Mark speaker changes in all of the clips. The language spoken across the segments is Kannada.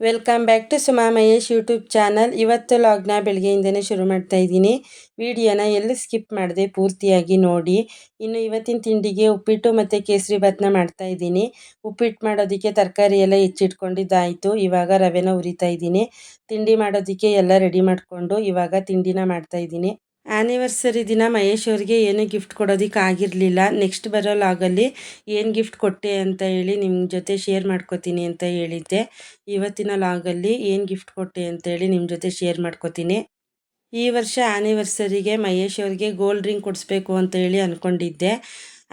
Speaker 1: Welcome back to Suma Mahesh YouTube channel ಇವತ್ತು ಲಾಗ್ನ ಬೆಳಗ್ಗೆಯಿಂದನೇ ಶುರು ಮಾಡ್ತಾ ಇದ್ದೀನಿ. ವಿಡಿಯೋನ ಎಲ್ಲಿ ಸ್ಕಿಪ್ ಮಾಡಿದೆ ಪೂರ್ತಿಯಾಗಿ ನೋಡಿ. ಇನ್ನು ಇವತ್ತಿನ ತಿಂಡಿಗೆ ಉಪ್ಪಿಟ್ಟು ಮತ್ತು ಕೇಸರಿ ಭಾತ್ನ ಮಾಡ್ತಾ ಇದ್ದೀನಿ. ಉಪ್ಪಿಟ್ಟು ಮಾಡೋದಕ್ಕೆ ತರಕಾರಿ ಎಲ್ಲ ಹೆಚ್ಚಿಟ್ಕೊಂಡಿದ್ದಾಯಿತು. ಇವಾಗ ರವೆನ ಉರಿತಾ ಇದ್ದೀನಿ. ತಿಂಡಿ ಮಾಡೋದಕ್ಕೆ ಎಲ್ಲ ರೆಡಿ ಮಾಡಿಕೊಂಡು ಇವಾಗ ತಿಂಡಿನ ಮಾಡ್ತಾ ಇದ್ದೀನಿ. ಆ್ಯನಿವರ್ಸರಿ ದಿನ ಮಹೇಶ್ ಅವ್ರಿಗೆ ಏನು ಗಿಫ್ಟ್ ಕೊಡೋದಕ್ಕೆ ಆಗಿರಲಿಲ್ಲ. ನೆಕ್ಸ್ಟ್ ಬರೋ ಲಾಗಲ್ಲಿ ಏನು ಗಿಫ್ಟ್ ಕೊಟ್ಟೆ ಅಂತ ಹೇಳಿ ನಿಮ್ಮ ಜೊತೆ ಶೇರ್ ಮಾಡ್ಕೋತೀನಿ ಅಂತ ಹೇಳಿದ್ದೆ. ಇವತ್ತಿನ ಲಾಗಲ್ಲಿ ಏನು ಗಿಫ್ಟ್ ಕೊಟ್ಟೆ ಅಂತ ಹೇಳಿ ನಿಮ್ಮ ಜೊತೆ ಶೇರ್ ಮಾಡ್ಕೋತೀನಿ. ಈ ವರ್ಷ ಆ್ಯನಿವರ್ಸರಿಗೆ ಮಹೇಶ್ ಅವ್ರಿಗೆ ಗೋಲ್ಡ್ ರಿಂಗ್ ಕೊಡಿಸ್ಬೇಕು ಅಂತ ಹೇಳಿ ಅಂದ್ಕೊಂಡಿದ್ದೆ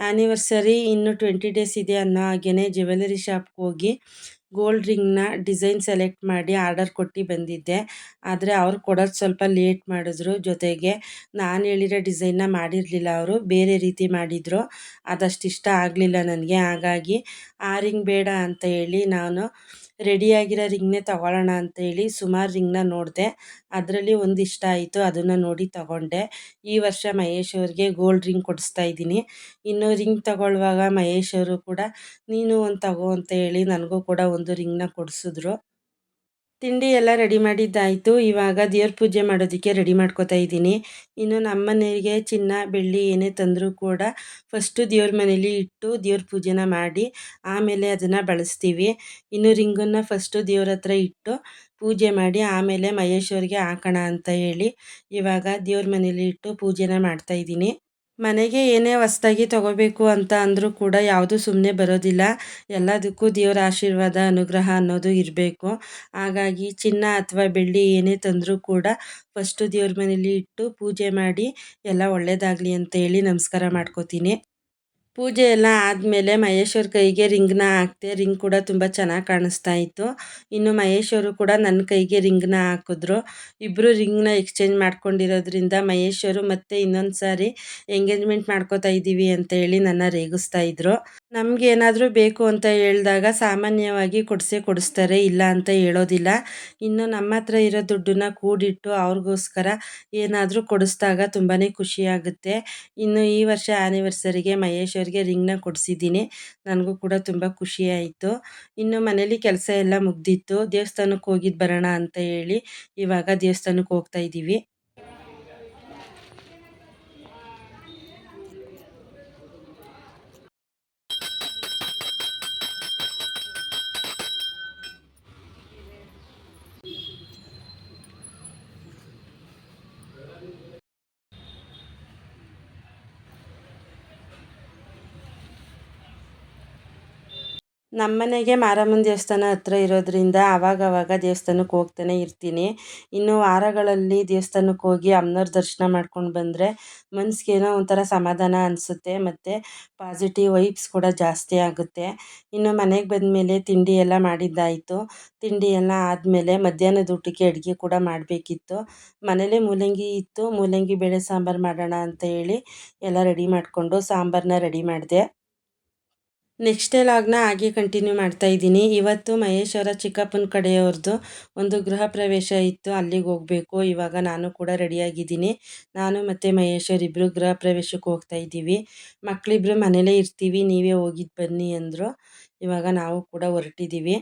Speaker 1: ಆ್ಯನಿವರ್ಸರಿ ಇನ್ನು ಟ್ವೆಂಟಿ ಡೇಸ್ ಇದೆ ಅನ್ನೋ ಹಾಗೆಯೇ ಜ್ಯುವೆಲರಿ ಶಾಪ್ಗೆ ಹೋಗಿ ಗೋಲ್ಡ್ ರಿಂಗ್ನ ಡಿಸೈನ್ ಸೆಲೆಕ್ಟ್ ಮಾಡಿ ಆರ್ಡರ್ ಕೊಟ್ಟು ಬಂದಿದ್ದೆ. ಆದರೆ ಅವ್ರು ಕೊಡೋದು ಸ್ವಲ್ಪ ಲೇಟ್ ಮಾಡಿದ್ರು. ಜೊತೆಗೆ ನಾನು ಹೇಳಿರೋ ಡಿಸೈನ್ನ ಮಾಡಿರಲಿಲ್ಲ ಅವರು. ಬೇರೆ ರೀತಿ ಮಾಡಿದರು. ಅದಷ್ಟು ಇಷ್ಟ ಆಗಲಿಲ್ಲ ನನಗೆ. ಹಾಗಾಗಿ ಆ ರಿಂಗ್ ಬೇಡ ಅಂತ ಹೇಳಿ ನಾನು ರೆಡಿಯಾಗಿರೋ ರಿಂಗ್ನೇ ತಗೊಳ್ಳೋಣ ಅಂತ ಹೇಳಿ ಸುಮಾರು ರಿಂಗ್ನ ನೋಡಿದೆ. ಅದರಲ್ಲಿ ಒಂದು ಇಷ್ಟ ಆಯಿತು, ಅದನ್ನು ನೋಡಿ ತಗೊಂಡೆ. ಈ ವರ್ಷ ಮಹೇಶ್ ಅವ್ರಿಗೆ ಗೋಲ್ಡ್ ರಿಂಗ್ ಕೊಡಿಸ್ತಾ ಇದ್ದೀನಿ. ಇನ್ನು ರಿಂಗ್ ತಗೊಳ್ಳುವಾಗ ಮಹೇಶ್ ಅವರು ಕೂಡ, ನೀನು ಒಂದು ತಗೋ ಅಂತ ಹೇಳಿ ನನಗೂ ಕೂಡ ಒಂದು ರಿಂಗ್ನ ಕೊಡಿಸಿದ್ರು. ತಿಂಡಿ ಎಲ್ಲ ರೆಡಿ ಮಾಡಿದ್ದಾಯಿತು. ಇವಾಗ ದೇವ್ರ ಪೂಜೆ ಮಾಡೋದಕ್ಕೆ ರೆಡಿ ಮಾಡ್ಕೋತಾ ಇದ್ದೀನಿ. ಇನ್ನು ನಮ್ಮ ಮನೆಗೆ ಚಿನ್ನ, ಬೆಳ್ಳಿ ಏನೇ ತಂದರೂ ಕೂಡ ಫಸ್ಟು ದೇವ್ರ ಮನೇಲಿ ಇಟ್ಟು ದೇವ್ರ ಪೂಜೆನ ಮಾಡಿ ಆಮೇಲೆ ಅದನ್ನು ಬಳಸ್ತೀವಿ. ಇನ್ನು ರಿಂಗನ್ನು ಫಸ್ಟು ದೇವ್ರ ಹತ್ರ ಇಟ್ಟು ಪೂಜೆ ಮಾಡಿ ಆಮೇಲೆ ಮಹೇಶ್ವರಿಗೆ ಹಾಕೋಣ ಅಂತ ಹೇಳಿ ಇವಾಗ ದೇವ್ರ ಮನೇಲಿ ಇಟ್ಟು ಪೂಜೆನ ಮಾಡ್ತಾಯಿದ್ದೀನಿ ಮನೆಗೆ ಏನೇ ಹೊಸ್ದಾಗಿ ತಗೋಬೇಕು ಅಂತ ಅಂದರೂ ಕೂಡ ಯಾವುದು ಸುಮ್ಮನೆ ಬರೋದಿಲ್ಲ. ಎಲ್ಲದಕ್ಕೂ ದೇವರ ಆಶೀರ್ವಾದ, ಅನುಗ್ರಹ ಅನ್ನೋದು ಇರಬೇಕು. ಹಾಗಾಗಿ ಚಿನ್ನ ಅಥವಾ ಬೆಳ್ಳಿ ಏನೇ ತಂದರೂ ಕೂಡ ಫಸ್ಟು ದೇವ್ರ ಮನೇಲಿ ಇಟ್ಟು ಪೂಜೆ ಮಾಡಿ ಎಲ್ಲ ಒಳ್ಳೆಯದಾಗಲಿ ಅಂತ ಹೇಳಿ ನಮಸ್ಕಾರ ಮಾಡ್ಕೋತೀನಿ. ಪೂಜೆ ಎಲ್ಲ ಆದಮೇಲೆ ಮಹೇಶ್ವರ ಕೈಗೆ ರಿಂಗ್ನ ಹಾಕ್ತೆ ರಿಂಗ್ ಕೂಡ ತುಂಬ ಚೆನ್ನಾಗಿ ಕಾಣಿಸ್ತಾ ಇತ್ತು. ಇನ್ನು ಮಹೇಶ್ವರು ಕೂಡ ನನ್ನ ಕೈಗೆ ರಿಂಗ್ನ ಹಾಕಿದ್ರು. ಇಬ್ಬರು ರಿಂಗ್ನ ಎಕ್ಸ್ಚೇಂಜ್ ಮಾಡ್ಕೊಂಡಿರೋದ್ರಿಂದ ಮಹೇಶ್ವರು ಮತ್ತೆ ಇನ್ನೊಂದು ಸಾರಿ ಎಂಗೇಜ್ಮೆಂಟ್ ಮಾಡ್ಕೋತಾ ಇದ್ದೀವಿ ಅಂತ ಹೇಳಿ ನನ್ನ ರೇಗಿಸ್ತಾ ಇದ್ರು. ನಮ್ಗೆ ಏನಾದರೂ ಬೇಕು ಅಂತ ಹೇಳಿದಾಗ ಸಾಮಾನ್ಯವಾಗಿ ಕೊಡಿಸೇ ಕೊಡಿಸ್ತಾರೆ, ಇಲ್ಲ ಅಂತ ಹೇಳೋದಿಲ್ಲ. ಇನ್ನು ನಮ್ಮ ಹತ್ರ ಇರೋ ದುಡ್ಡನ್ನ ಕೂಡಿಟ್ಟು ಅವ್ರಿಗೋಸ್ಕರ ಏನಾದರೂ ಕೊಡಿಸ್ದಾಗ ತುಂಬಾ ಖುಷಿಯಾಗುತ್ತೆ. ಇನ್ನು ಈ ವರ್ಷ ಆ್ಯನಿವರ್ಸರಿಗೆ ಮಹೇಶ್ ಅವ್ರಿಗೆ ರಿಂಗ್ನ ಕೊಡಿಸಿದ್ದೀನಿ. ನನಗೂ ಕೂಡ ತುಂಬ ಖುಷಿಯಾಯಿತು. ಇನ್ನು ಮನೇಲಿ ಕೆಲಸ ಎಲ್ಲ ಮುಗ್ದಿತ್ತು. ದೇವಸ್ಥಾನಕ್ಕೆ ಹೋಗಿದ್ದು ಬರೋಣ ಅಂತ ಹೇಳಿ ಇವಾಗ ದೇವಸ್ಥಾನಕ್ಕೆ ಹೋಗ್ತಾ ಇದ್ದೀವಿ ನಮ್ಮನೆಗೆ ಮಾರಮ್ಮನ ದೇವಸ್ಥಾನ ಹತ್ರ ಇರೋದರಿಂದ ಆವಾಗವಾಗ ದೇವಸ್ಥಾನಕ್ಕೆ ಹೋಗ್ತಾನೆ ಇರ್ತೀನಿ. ಇನ್ನು ವಾರಗಳಲ್ಲಿ ದೇವಸ್ಥಾನಕ್ಕೆ ಹೋಗಿ ಅಮ್ಮನವ್ರ ದರ್ಶನ ಮಾಡ್ಕೊಂಡು ಬಂದರೆ ಮನ್ಸಿಗೇನೋ ಒಂಥರ ಸಮಾಧಾನ ಅನಿಸುತ್ತೆ, ಮತ್ತು ಪಾಸಿಟಿವ್ ವೈಬ್ಸ್ ಕೂಡ ಜಾಸ್ತಿ ಆಗುತ್ತೆ. ಇನ್ನು ಮನೆಗೆ ಬಂದಮೇಲೆ ತಿಂಡಿ ಎಲ್ಲ ಮಾಡಿದ್ದಾಯಿತು. ತಿಂಡಿ ಎಲ್ಲ ಆದಮೇಲೆ ಮಧ್ಯಾಹ್ನದ ಊಟಕ್ಕೆ ಅಡುಗೆ ಕೂಡ ಮಾಡಬೇಕಿತ್ತು. ಮನೇಲೇ ಮೂಲಂಗಿ ಇತ್ತು, ಮೂಲಂಗಿ ಬೇಳೆ ಸಾಂಬಾರು ಮಾಡೋಣ ಅಂತ ಹೇಳಿ ಎಲ್ಲ ರೆಡಿ ಮಾಡಿಕೊಂಡು ಸಾಂಬಾರನ್ನ ರೆಡಿ ಮಾಡಿದೆ. ನೆಕ್ಸ್ಟ್ ಲಾಗ್ನ ಹಾಗೆ ಕಂಟಿನ್ಯೂ ಮಾಡ್ತಾ ಇದ್ದೀನಿ. ಇವತ್ತು ಮಹೇಶ್ವರ ಚಿಕ್ಕಪ್ಪನ ಕಡೆಯವ್ರದ್ದು ಒಂದು ಗೃಹ ಪ್ರವೇಶ ಇತ್ತು. ಅಲ್ಲಿಗೆ ಹೋಗಬೇಕು. ಇವಾಗ ನಾನು ಕೂಡ ರೆಡಿಯಾಗಿದ್ದೀನಿ ನಾನು ಮತ್ತು ಮಹೇಶ್ ಅವರಿಬ್ಬರು ಗೃಹ ಪ್ರವೇಶಕ್ಕೆ ಹೋಗ್ತಾ ಇದ್ದೀವಿ. ಮಕ್ಕಳಿಬ್ರು ಮನೇಲೇ ಇರ್ತೀವಿ. ನೀವೇ ಹೋಗಿದ್ದು ಬನ್ನಿ ಅಂದರು. ಇವಾಗ ನಾವು ಕೂಡ ಹೊರಟಿದ್ದೀವಿ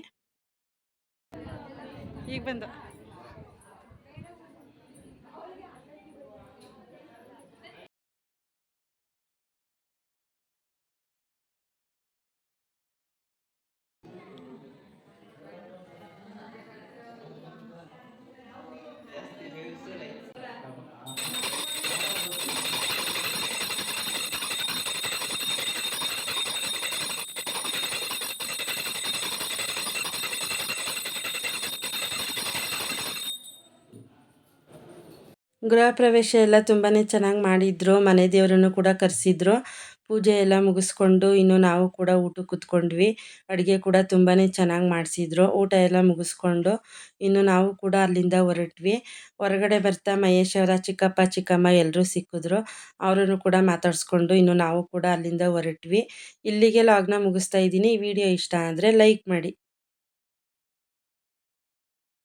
Speaker 1: ಈಗ ಬಂದು. ಗೃಹ ಪ್ರವೇಶ ಎಲ್ಲ ತುಂಬಾ ಚೆನ್ನಾಗಿ ಮಾಡಿದ್ರು. ಮನೆ ದೇವರನ್ನು ಕೂಡ ಕರೆಸಿದ್ರು. ಪೂಜೆ ಎಲ್ಲ ಮುಗಿಸ್ಕೊಂಡು ಇನ್ನು ನಾವು ಕೂಡ ಊಟಕ್ಕೆ ಕೂತ್ಕೊಂಡ್ವಿ. ಅಡುಗೆ ಕೂಡ ತುಂಬಾ ಚೆನ್ನಾಗಿ ಮಾಡಿಸಿದ್ರು. ಊಟ ಎಲ್ಲ ಮುಗಿಸ್ಕೊಂಡು ಇನ್ನು ನಾವು ಕೂಡ ಅಲ್ಲಿಂದ ಹೊರಟ್ವಿ. ಹೊರಗಡೆ ಬರ್ತಾ ಮಹೇಶ್ ಅವರ ಚಿಕ್ಕಪ್ಪ, ಚಿಕ್ಕಮ್ಮ ಎಲ್ಲರೂ ಸಿಕ್ಕಿದ್ರು. ಅವರನ್ನು ಕೂಡ ಮಾತಾಡಿಸ್ಕೊಂಡು ಇನ್ನು ನಾವು ಕೂಡ ಅಲ್ಲಿಂದ ಹೊರಟ್ವಿ. ಇಲ್ಲಿಗೆ ಲಾಗ್ನ ಮುಗಿಸ್ತಾ ಇದ್ದೀನಿ. ವಿಡಿಯೋ ಇಷ್ಟ ಆದರೆ ಲೈಕ್ ಮಾಡಿ.